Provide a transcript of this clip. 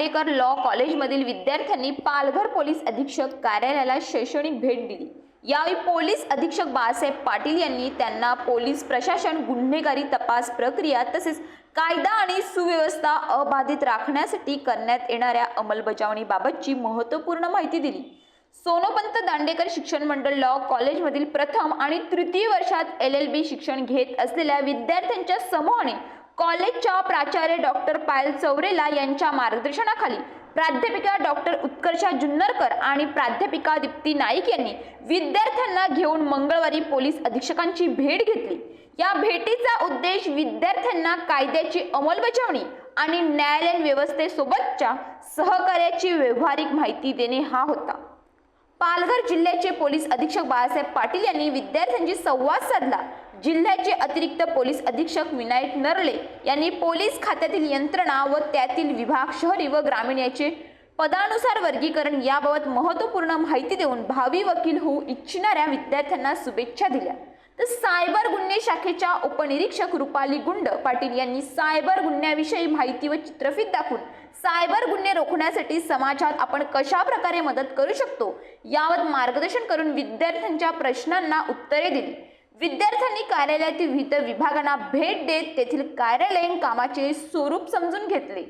Dandekar law कॉलेजमधील विद्यार्थ्यांनी Palghar police अधीक्षक कार्यालयाला शैक्षणिक भेट दिली. यावेळी पोलीस अधीक्षक बाळासाहेब पाटील यांनी त्यांना पोलीस प्रशासन गुन्हेगारी तपास प्रक्रिया तसेच कायदा आणि सुव्यवस्था अबाधित राखण्यासाठी करण्यात येणाऱ्या अंमलबजावणीबाबतची महत्त्वपूर्ण माहिती दिली. सोनोपंत दांडेकर शिक्षण मंडळ लॉ कॉलेजमधील प्रथम आणि तृतीय वर्षात एल एल बी शिक्षण घेत असलेल्या विद्यार्थ्यांच्या समूहाने कॉलेजच्या प्राचार्य डॉक्टर पायल चौरेला यांच्या मार्गदर्शनाखाली प्राध्यापिका डॉक्टर उत्कर्षा जुन्नरकर आणि प्राध्यापिका दीप्ती नाईक यांनी विद्यार्थ्यांना घेऊन मंगळवारी पोलीस अधीक्षकांची भेट घेतली. या भेटीचा उद्देश विद्यार्थ्यांना कायद्याची अंमलबजावणी आणि न्यायालयीन व्यवस्थेसोबतच्या सहकार्याची व्यावहारिक माहिती देणे हा होता. पालघर जिल्ह्याचे पोलीस अधीक्षक बाळासाहेब पाटील यांनी विद्यार्थ्यांशी संवाद साधला. जिल्ह्याचे अतिरिक्त पोलीस अधीक्षक विनायक नरले यांनी पोलीस खात्यातील यंत्रणा व त्यातील विभाग शहरी व ग्रामीण याचे पदानुसार वर्गीकरण याबाबत महत्त्वपूर्ण माहिती देऊन भावी वकील होऊ इच्छिणाऱ्या विद्यार्थ्यांना शुभेच्छा दिल्या. तर सायबर गुन्हे शाखेच्या उपनिरीक्षक रुपाली गुंड पाटील यांनी सायबर गुन्ह्याविषयी माहिती व चित्रफित दाखवून सायबर गुन्हे रोखण्यासाठी समाजात आपण कशा प्रकारे मदत करू शकतो यावर मार्गदर्शन करून विद्यार्थ्यांच्या प्रश्नांना उत्तरे दिली. विद्यार्थ्यांनी कार्यालयातील विविध विभागांना भेट देत तेथील कार्यालयीन कामाचे स्वरूप समजून घेतले.